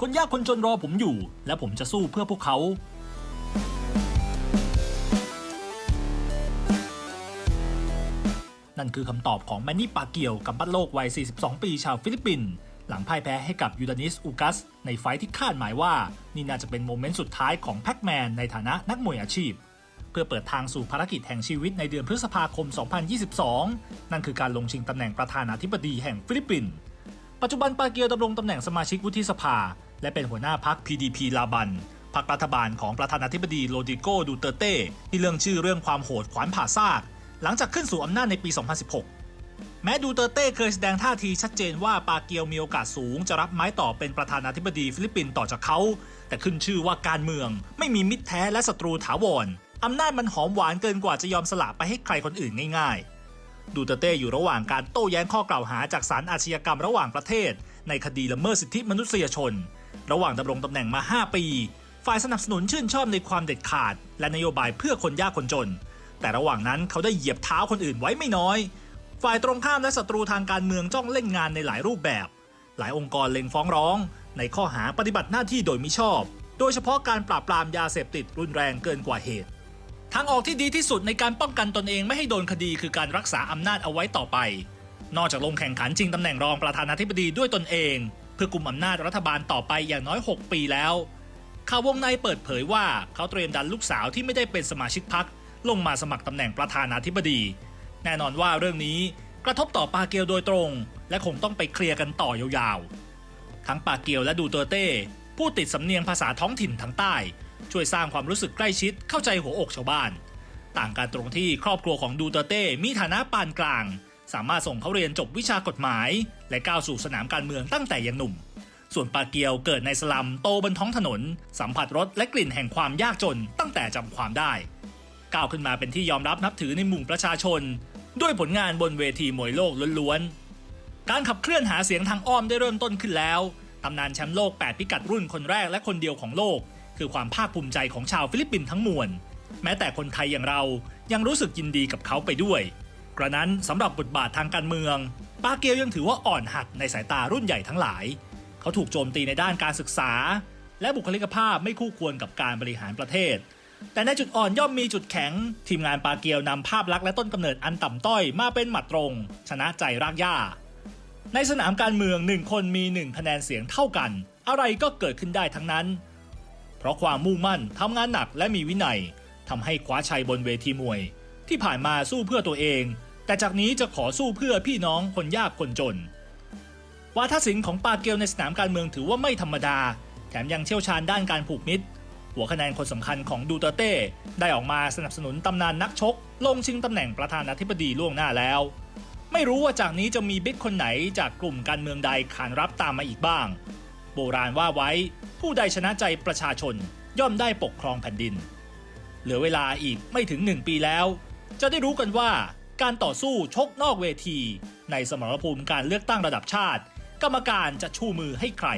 คนยากคนจนรอผมอยู่ และผมจะสู้เพื่อพวกเขา นั่นคือคำตอบของแมนนี่ปาเกียวกับบัตโลกวัย 42 ปีชาวฟิลิปปินส์หลังพ่ายแพ้ให้กับยูดานิสอูกัส ในไฟท์ที่คาดหมายว่า นี่น่าจะเป็นโมเมนต์สุดท้ายของแพ็กแมนในฐานะนักมวยอาชีพ เพื่อเปิดทางสู่ภารกิจแห่งชีวิตในเดือนพฤษภาคม 2022 นั่นคือการลงชิงตำแหน่งประธานาธิบดีแห่งฟิลิปปินส์ ปัจจุบันปาเกียวดำรงตำแหน่งสมาชิกวุฒิสภา และเป็นหัวหน้าพรรค PDP ลาบันพรรครัฐบาลของประธานาธิบดีโรดิโกดูเตเต้ที่เรื่องชื่อเรื่องความโหดขวานผ่าซาก หลังจากขึ้นสู่อำนาจในปี 2016 แม้ดูเตเต้เคยแสดงท่าทีชัดเจนว่าปาเกียวมีโอกาสสูงจะรับไม้ต่อเป็นประธานาธิบดีฟิลิปปินส์ต่อจากเขา แต่ขึ้นชื่อว่าการเมือง ไม่มีมิตรแท้และศัตรูถาวรอำนาจมันหอมหวานเกินกว่าจะยอมสละไปให้ใครคนอื่นง่ายๆ ดูเตเต้อยู่ระหว่างการโต้แย้งข้อกล่าวหาจากศาลอาชญากรรมระหว่างประเทศ ในคดีละเมิดสิทธิมนุษยชน ระหว่างดำรงตำแหน่งมา 5 ปี ฝ่ายสนับสนุนชื่นชอบในความเด็ดขาด และนโยบายเพื่อคนยากคนจน แต่ระหว่างนั้นเขาได้เหยียบเท้าคนอื่นไว้ไม่น้อย ฝ่ายตรงข้ามและศัตรูทางการเมืองจ้องเล่นงานในหลายรูปแบบ หลายองค์กรเล็งฟ้องร้อง ในข้อหาปฏิบัติหน้าที่โดยมิชอบ โดยเฉพาะการปราบปรามยาเสพติดรุนแรงเกินกว่าเหตุ ทางออกที่ดีที่สุดในการป้องกันตนเองไม่ให้โดนคดีคือการรักษาอำนาจเอาไว้ต่อไป นอกจากลงแข่งขันจริงตำแหน่งรองประธานาธิบดีด้วยตนเอง เพื่อกุมอำนาจรัฐบาลต่อไปอย่างน้อย 6 ปีแล้วข่าววงในเปิดเผยว่าเขาเตรียมดันลูกสาวที่ไม่ได้เป็นสมาชิกพรรคลงมาสมัครตำแหน่งประธานาธิบดี แน่นอนว่าเรื่องนี้กระทบต่อปาเกียวโดยตรง และคงต้องไปเคลียร์กันต่อยาวๆ ทั้งปาเกียวและดูเตอร์เต้ผู้ติดสำเนียงภาษาท้องถิ่นทางใต้ ช่วยสร้างความรู้สึกใกล้ชิดเข้าใจหัวอกชาวบ้าน ต่างกันตรงที่ครอบครัวของดูเตเต้มีฐานะปานกลาง สามารถส่งเขาเรียนจบวิชากฎหมาย และก้าวสู่สนามการเมืองตั้งแต่ยังหนุ่ม ส่วนปาเกียวเกิดในสลัมโตบนท้องถนน สัมผัสรสและกลิ่นแห่งความยากจนตั้งแต่จำความได้ก้าวขึ้นมาเป็นที่ยอมรับนับถือในหมู่ประชาชน ด้วยผลงานบนเวทีมวยโลกล้วนๆการขับเคลื่อนหาเสียงทางอ้อมได้เริ่มต้นขึ้นแล้วตำนานแชมป์โลก 8 พิกัดรุ่นคนแรกและคนเดียวของโลก คือความภาคภูมิใจของชาวฟิลิปปินส์ทั้งมวล แม้แต่คนไทยอย่างเรายังรู้สึกยินดีกับเขาไปด้วย กระนั้นสำหรับบทบาททางการเมือง ปาเกียวยังถือว่าอ่อนหัดในสายตารุ่นใหญ่ทั้งหลาย เขาถูกโจมตีในด้านการศึกษา และบุคลิกภาพไม่คู่ควรกับการบริหารประเทศ แต่ในจุดอ่อนย่อมมีจุดแข็ง ทีมงานปาเกียวนำภาพลักษณ์และต้นกำเนิดอันต่ำต้อยมาเป็นหมัดตรง ชนะใจรากหญ้าในสนามการเมืองหนึ่งคนมีหนึ่งคะแนนเสียงเท่ากัน อะไรก็เกิดขึ้นได้ทั้งนั้น ราะความมุ่งมั่นทำงานหนักและมีวินัยทำให้คว้าชัยบนเวทีมวย ที่ผ่านมาสู้เพื่อตัวเอง แต่จากนี้จะขอสู้เพื่อพี่น้องคนยากคนจนวาทศิลป์ของปาเกียวในสนามการเมืองถือว่าไม่ธรรมดา แถมยังเชี่ยวชาญด้านการผูกมิตร หัวคะแนนคนสำคัญของดูเตเต้ได้ออกมาสนับสนุนตำนานนักชก ลงชิงตำแหน่งประธานาธิบดีล่วงหน้าแล้ว ไม่รู้ว่าจากนี้จะมีบิ๊กคนไหนจากกลุ่มการเมืองใดขานรับตามมาอีกบ้าง โบราณว่าไว้ ผู้ใดชนะใจประชาชนย่อมได้ปกครองแผ่นดิน เหลือเวลาอีกไม่ถึง1ปีแล้ว จะได้รู้กันว่าการต่อสู้ชกนอกเวที ในสมรภูมิการเลือกตั้งระดับชาติ กรรมการจะชูมือให้ใคร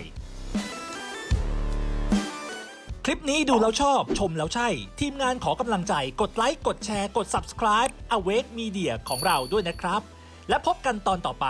คลิปนี้ดูแล้วชอบชมแล้วใช่ ทีมงานขอกำลังใจกดไลค์ กดแชร์ กด subscribe Awake Media ของเราด้วยนะครับ และพบกันตอนต่อไป